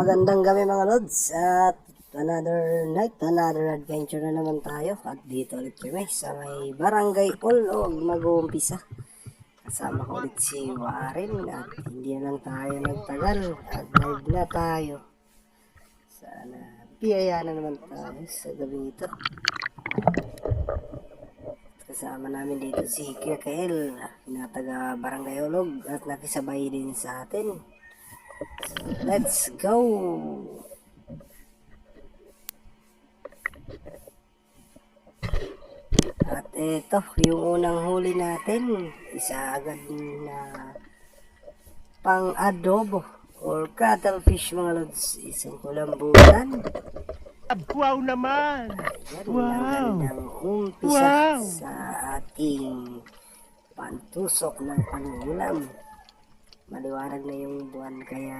Magandang gabi mga lods at another night, another adventure na naman tayo at dito ulit kami sa may barangay Ulog mag-uumpisa. Kasama ko ulit si Warren at hindi lang tayo nagtagal at live na tayo. Sana biyaya na naman tayo sa gabi ito. Kasama namin dito si Kuya Kael na taga Barangay Ulog at nakisabay din sa atin. Let's go! At ito, yung unang huli natin, isa agad na pang adobo or cuttlefish mga lods. Isang kulambutan. Wow naman! Yan Wow! ang umpisa Wow! sa ating pantusok ng pangulam. Maliwanag na yung buwan kaya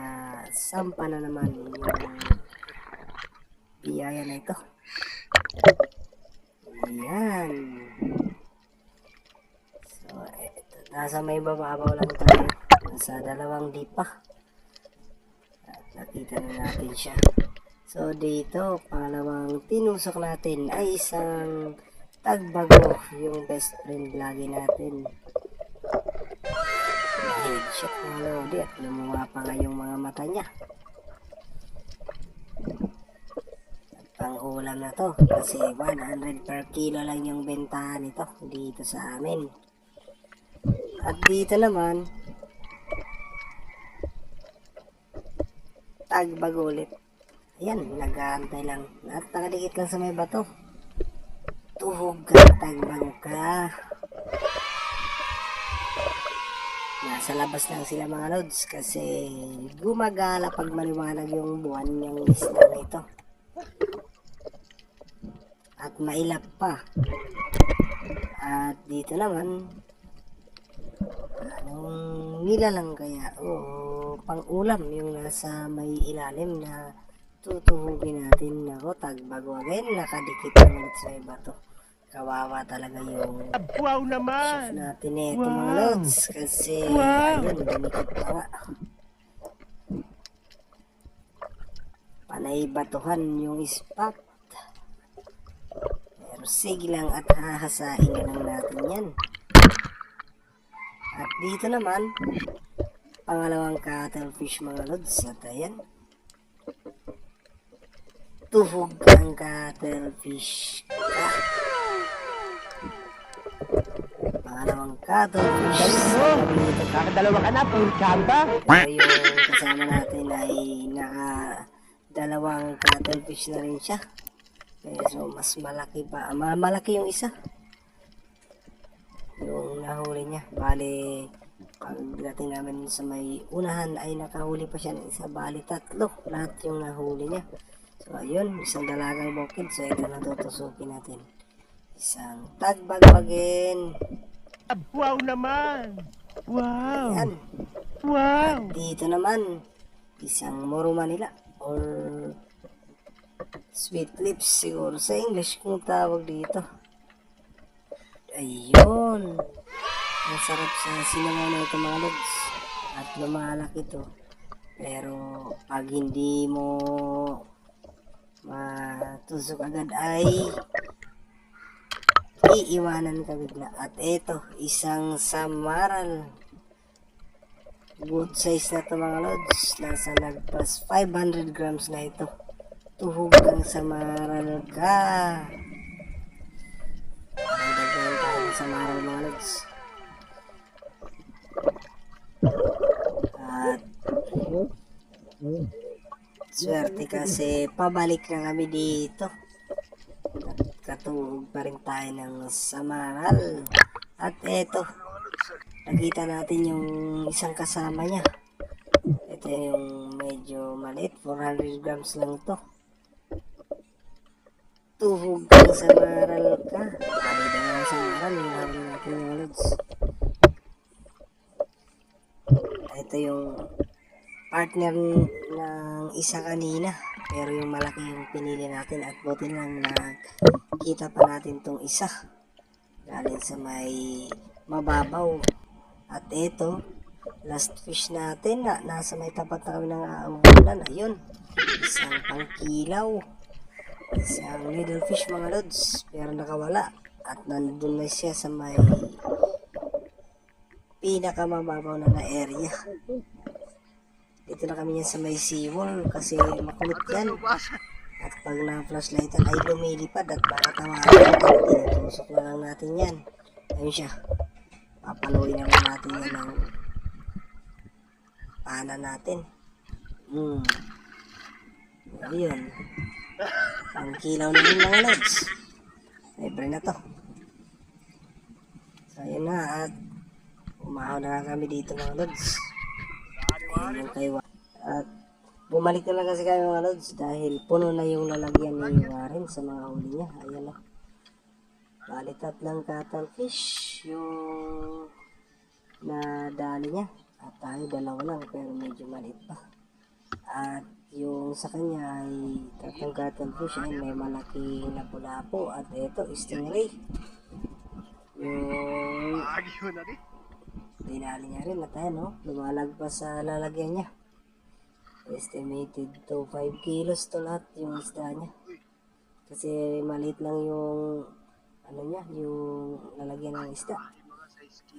sampa na naman yung biyaya na ito. Ayan. So, eto, nasa may bababaw lang tayo. Nasa dalawang dipa. At nakita na natin siya. So, dito, pangalawang tinusok natin ay isang tagbago yung best friend lagi natin. Na-headshot ng Lodi at lumuha pa nga yung mga mata niya. At pang-ulam na to kasi 100 per kilo lang yung bentahan nito dito sa amin. At dito naman, tagbago ulit. Ayan, nag-aantay lang. At nakadikit lang sa may bato. Tuhog ka, tagbago ka. Nasa labas lang sila mga lods kasi gumagala pag maliwanag yung buwan yung isla nito. At mailap pa. At dito naman, anong nilalang kaya o pang ulam yung nasa may ilalim na tutuhugin natin ako tagbago again nakadikit na ulit sa iba to kawawa talaga yung Wow naman! natin ito mga Wow. lods kasi Wow. ayun dumikit pa nga panay batuhan yung spot pero sige lang at hahasain na lang natin yan at dito naman pangalawang cuttlefish mga lods at ayan tuhog ang cuttlefish ka pangalawang cuttlefish dito Kakadalawa ka na, puro chamba! pero yung kasama natin ay naka dalawang cuttlefish na rin siya. Pero mas malaki pa. Ma malaki yung isa. Yung nahuli niya. Bale, pagdating namin sa may unahan ay nakahuli pa siya ng isa. Bale, tatlo. Lahat yung nahuli niya. So, ayun. Isang dalagang bukid. So, ito na tutusukin natin. Isang tagbagpagin. Wow naman! Wow! Yan. Wow! Dito naman, isang Moro Manila or sweet lips siguro sa English kung tawag dito. Ayun. Ang sarap sa sinamaw na ito mga lods. At lumalaki to. Pero pag hindi mo matusok agad ay iiwanan ka bigla. At ito, isang samaral. Good size na to mga lods. Nasa nagpas 500 grams na ito. Tuhog ang samaral ka. Nagdagdagan tayo ng samaral mga lods. At swerte kasi pabalik na kami dito. At katuhog pa rin tayo ng samaral. At eto, nakita natin yung isang kasama niya. Ito yung medyo maliit, 400 grams lang to. Tuhog ka sa maral ka. Sabi na nga sa maral, yung hawin natin yung lods. Ito yung partner ng isa kanina. Pero yung malaki yung pinili natin at buti lang nakita pa natin tong isa. Galing sa may mababaw. At ito, last fish natin na nasa may tapat na kami ng aabunan. Ayun, isang pangkilaw. Isang little fish mga lods, pero nakawala. At nandun na siya sa may pinakamababaw na na area. Dito na kami yan sa may seawall kasi makulit yan. At pag na-flashlightan ay lumilipad at baka tawagan natin. Tinutusok na lang natin yan. Ayun siya. Papaluin na lang natin yan ng pana natin. Hmm. Ayun. Ang kilaw na din mga lods. Libre na to. So ayun na at umahaw na kami dito mga lods. Yung kay At bumalik na lang kasi kami mga lods dahil puno na yung lalagyan ni Warren sa mga huli niya. Ayan na. Bali tatlang cuttlefish yung nadali niya. At tayo dalawa lang pero medyo maliit pa. At yung sa kanya ay tatlong cuttlefish ay may malaking lapu-lapu at ito stingray. Yung dinali niya rin at ayan no, lumalagpas sa lalagyan niya. Estimated to 5 kilos to lahat yung isda niya. Kasi maliit lang yung ano niya, yung lalagyan ng isda.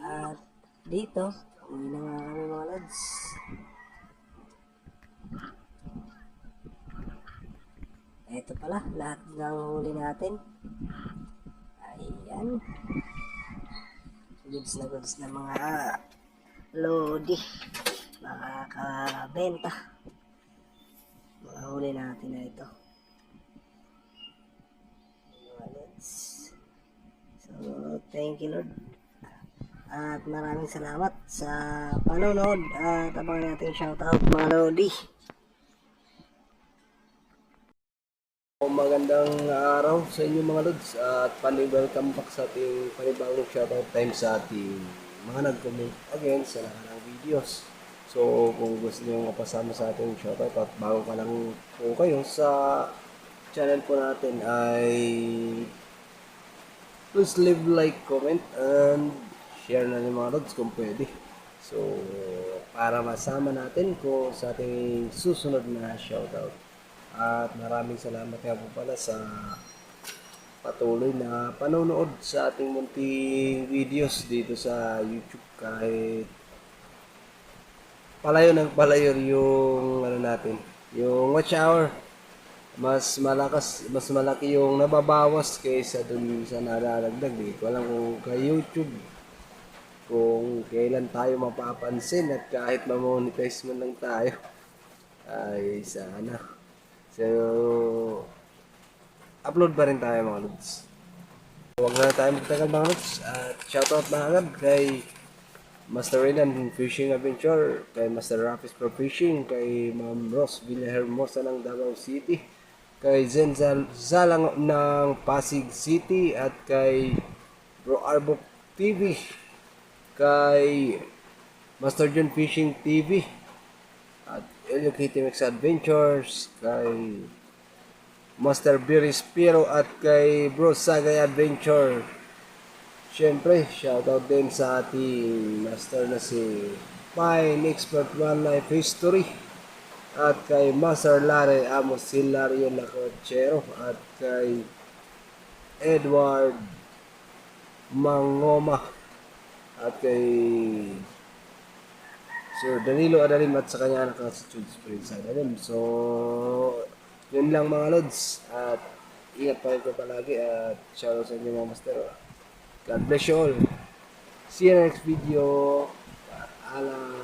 At dito, uwi na nga kami mga lads. Ito pala, lahat ng huli natin. Ayan. Goods na goods na mga lodi. Makakabenta. Mga huli natin na ito. So, thank you Lord. At maraming salamat sa panonood at abangan natin shoutout mga lodi. Magandang araw sa inyo mga lods at pani-welcome back sa ating panibagong shoutout time sa ating mga nag-comment again sa lahat ng videos. So kung gusto niyo mapasama sa ating shoutout at bago ka lang po kayo sa channel po natin ay please leave like, comment and share na niyo mga lods kung pwede. So para masama natin ko sa ating susunod na shoutout. At maraming salamat nga po pala sa patuloy na panonood sa ating munting videos dito sa YouTube kahit palayo ng palayo yung ano natin, yung watch hour. Mas malakas, mas malaki yung nababawas kaysa dun sa nalalagdag. Di ko alam kung kay YouTube kung kailan tayo mapapansin at kahit ma-monetize man lang tayo ay sana. So, upload pa rin tayo mga lods. Huwag na tayo magtagal mga lods. At shoutout na agad kay Master Renan Fishing Adventure, kay Master Rapis Pro Fishing, kay Ma'am Ross Villahermosa ng Davao City, kay Zen Zal- Zalang ng Pasig City, at kay Bro Arbo TV, kay Master John Fishing TV, Mix Adventures, kay Master Biris Piro at kay Bro Sagay Adventure. Siyempre, shoutout din sa ating master na si Pine Expert Wildlife History at kay Master Larry Amos Hilario Lacochero at kay Edward Mangoma at kay Sir Danilo Adalim at sa kanya anak na si Jude Springs Adalim. So, yun lang mga lods. At ingat pa rin ko palagi at shoutout sa inyo mga master. God bless you all. See you next video. Alam.